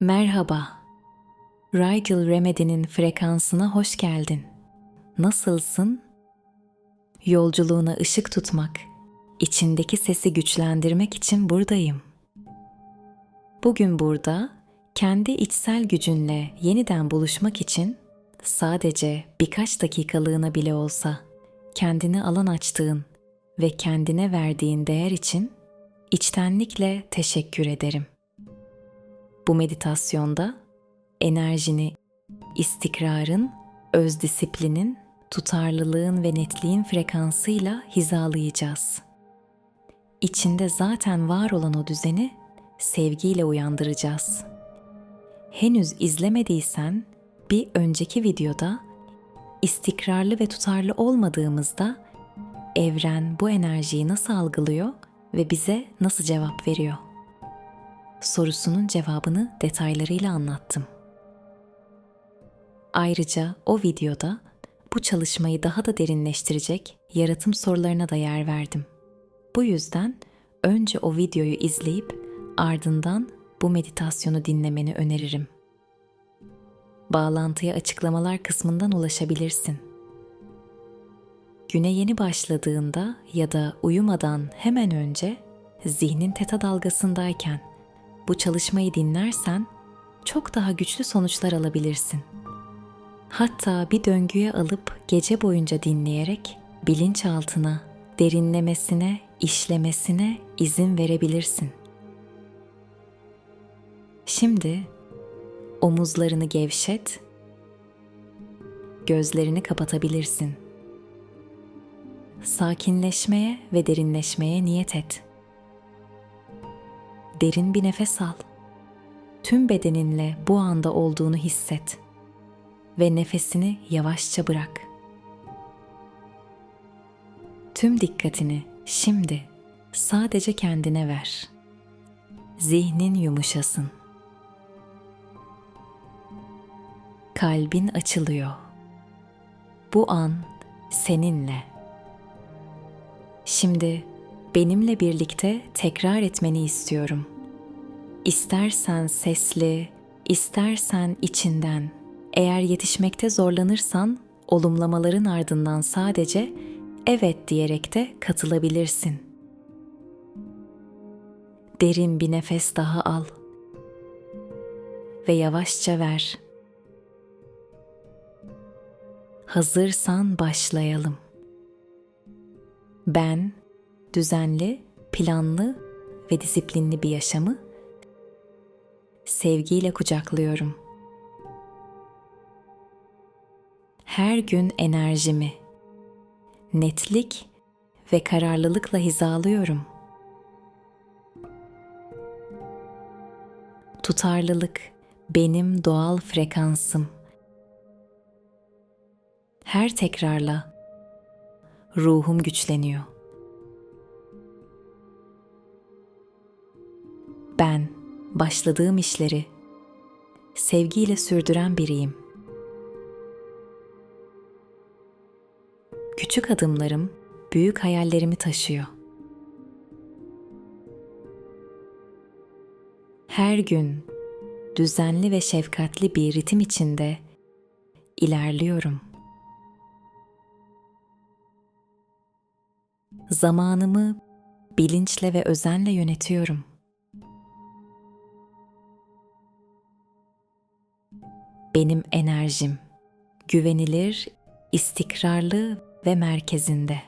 Merhaba. Rigel Remedy'nin frekansına hoş geldin. Nasılsın? Yolculuğuna ışık tutmak, içindeki sesi güçlendirmek için buradayım. Bugün burada kendi içsel gücünle yeniden buluşmak için sadece birkaç dakikalığına bile olsa kendine alan açtığın ve kendine verdiğin değer için içtenlikle teşekkür ederim. Bu meditasyonda enerjini istikrarın, öz disiplinin, tutarlılığın ve netliğin frekansıyla hizalayacağız. İçinde zaten var olan o düzeni sevgiyle uyandıracağız. Henüz izlemediysen bir önceki videoda istikrarlı ve tutarlı olmadığımızda evren bu enerjiyi nasıl algılıyor ve bize nasıl cevap veriyor? Sorusunun cevabını detaylarıyla anlattım. Ayrıca o videoda bu çalışmayı daha da derinleştirecek yaratım sorularına da yer verdim. Bu yüzden önce o videoyu izleyip ardından bu meditasyonu dinlemeni öneririm. Bağlantıya açıklamalar kısmından ulaşabilirsin. Güne yeni başladığında ya da uyumadan hemen önce zihnin teta dalgasındayken bu çalışmayı dinlersen çok daha güçlü sonuçlar alabilirsin. Hatta bir döngüye alıp gece boyunca dinleyerek bilinçaltına, derinlemesine, işlemesine izin verebilirsin. Şimdi omuzlarını gevşet, gözlerini kapatabilirsin. Sakinleşmeye ve derinleşmeye niyet et. Derin bir nefes al. Tüm bedeninle bu anda olduğunu hisset ve nefesini yavaşça bırak. Tüm dikkatini şimdi sadece kendine ver. Zihnin yumuşasın. Kalbin açılıyor. Bu an seninle. Şimdi benimle birlikte tekrar etmeni istiyorum. İstersen sesli, istersen içinden. Eğer yetişmekte zorlanırsan olumlamaların ardından sadece evet diyerek de katılabilirsin. Derin bir nefes daha al ve yavaşça ver. Hazırsan başlayalım. Ben düzenli, planlı ve disiplinli bir yaşamı sevgiyle kucaklıyorum. Her gün enerjimi netlik ve kararlılıkla hizalıyorum. Tutarlılık benim doğal frekansım. Her tekrarla ruhum güçleniyor. Ben başladığım işleri sevgiyle sürdüren biriyim. Küçük adımlarım büyük hayallerimi taşıyor. Her gün düzenli ve şefkatli bir ritim içinde ilerliyorum. Zamanımı bilinçle ve özenle yönetiyorum. Benim enerjim güvenilir, istikrarlı ve merkezinde.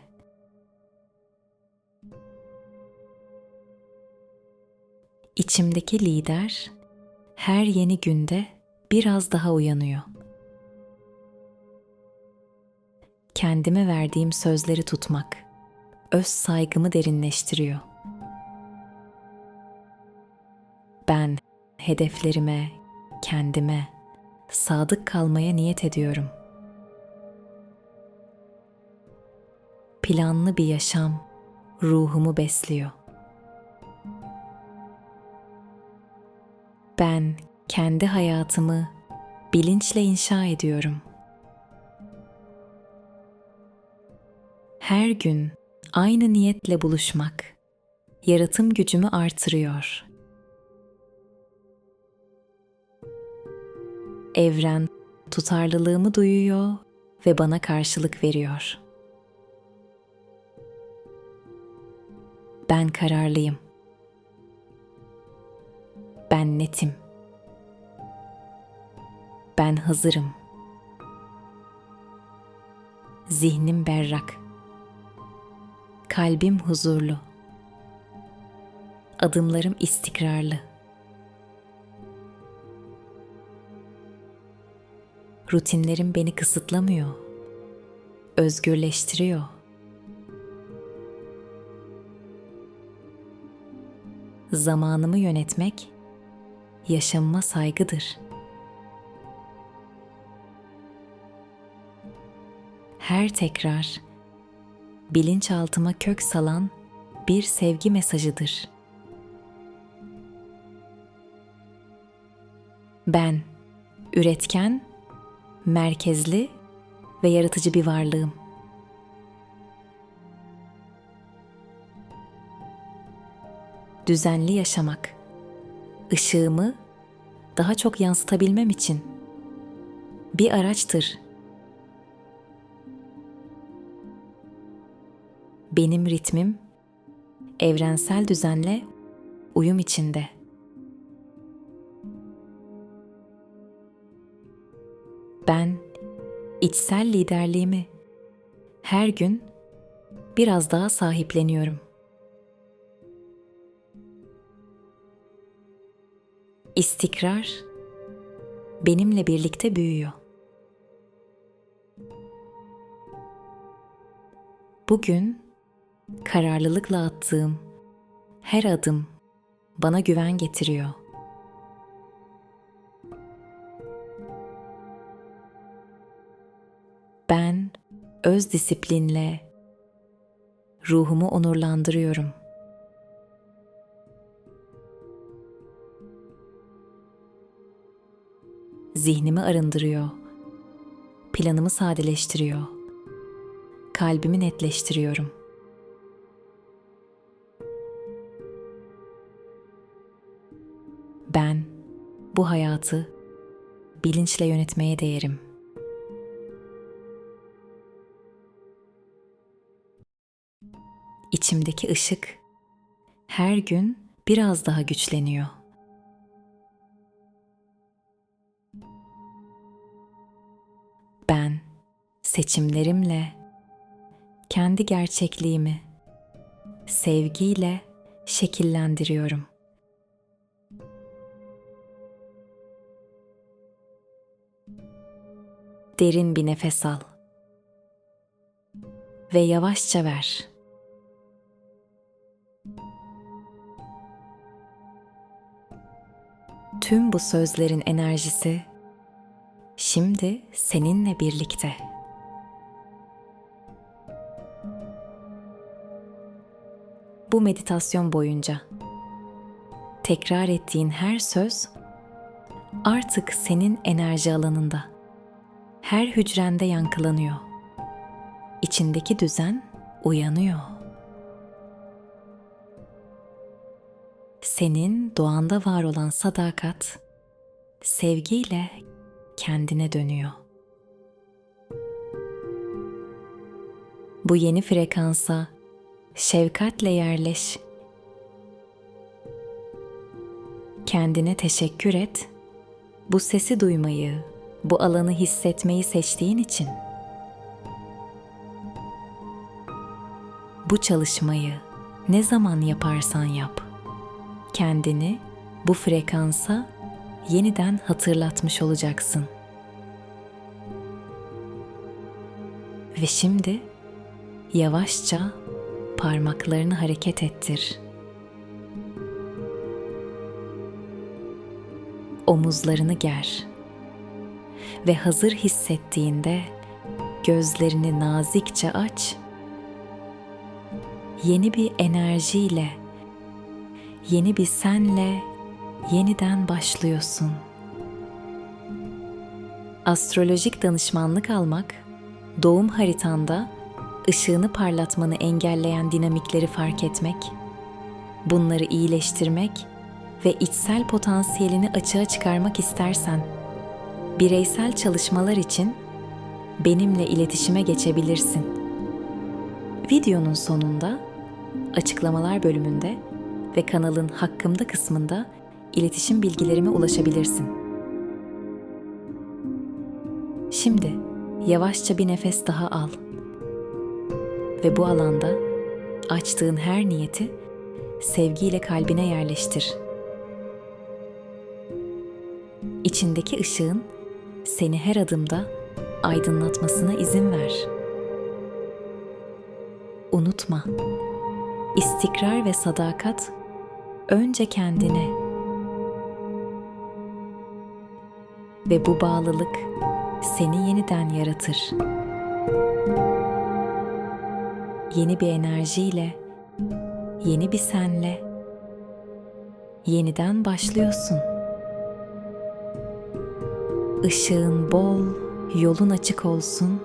İçimdeki lider her yeni günde biraz daha uyanıyor. Kendime verdiğim sözleri tutmak öz saygımı derinleştiriyor. Ben hedeflerime, kendime sadık kalmaya niyet ediyorum. Planlı bir yaşam ruhumu besliyor. Ben kendi hayatımı bilinçle inşa ediyorum. Her gün aynı niyetle buluşmak yaratım gücümü artırıyor. Evren tutarlılığımı duyuyor ve bana karşılık veriyor. Ben kararlıyım. Ben netim. Ben hazırım. Zihnim berrak. Kalbim huzurlu. Adımlarım istikrarlı. Rutinlerim beni kısıtlamıyor. Özgürleştiriyor. Zamanımı yönetmek yaşamıma saygıdır. Her tekrar bilinçaltıma kök salan bir sevgi mesajıdır. Ben üretken, merkezli ve yaratıcı bir varlığım. Düzenli yaşamak, ışığımı daha çok yansıtabilmem için bir araçtır. Benim ritmim evrensel düzenle uyum içinde. İçsel liderliğimi her gün biraz daha sahipleniyorum. İstikrar benimle birlikte büyüyor. Bugün kararlılıkla attığım her adım bana güven getiriyor. Öz disiplinle ruhumu onurlandırıyorum. Zihnimi arındırıyor. Planımı sadeleştiriyor. Kalbimi netleştiriyorum. Ben bu hayatı bilinçle yönetmeye değerim. İçimdeki ışık her gün biraz daha güçleniyor. Ben seçimlerimle kendi gerçekliğimi sevgiyle şekillendiriyorum. Derin bir nefes al ve yavaşça ver. Tüm bu sözlerin enerjisi şimdi seninle birlikte. Bu meditasyon boyunca tekrar ettiğin her söz artık senin enerji alanında, her hücrende yankılanıyor. İçindeki düzen uyanıyor. Senin doğanda var olan sadakat sevgiyle kendine dönüyor. Bu yeni frekansa şefkatle yerleş. Kendine teşekkür et. Bu sesi duymayı, bu alanı hissetmeyi seçtiğin için. Bu çalışmayı ne zaman yaparsan yap. Kendini bu frekansa yeniden hatırlatmış olacaksın. Ve şimdi yavaşça parmaklarını hareket ettir. Omuzlarını ger. Ve hazır hissettiğinde gözlerini nazikçe aç. Yeni bir enerjiyle, yeni bir senle yeniden başlıyorsun. Astrolojik danışmanlık almak, doğum haritanda ışığını parlatmanı engelleyen dinamikleri fark etmek, bunları iyileştirmek ve içsel potansiyelini açığa çıkarmak istersen Bireysel çalışmalar için benimle iletişime geçebilirsin. Videonun sonunda açıklamalar bölümünde ve kanalın hakkımda kısmında iletişim bilgilerime ulaşabilirsin. Şimdi yavaşça bir nefes daha al. Ve bu alanda açtığın her niyeti sevgiyle kalbine yerleştir. İçindeki ışığın seni her adımda aydınlatmasına izin ver. Unutma. İstikrar ve sadakat önce kendine ve bu bağlılık seni yeniden yaratır. Yeni bir enerjiyle, yeni bir senle yeniden başlıyorsun. Işığın bol, yolun açık olsun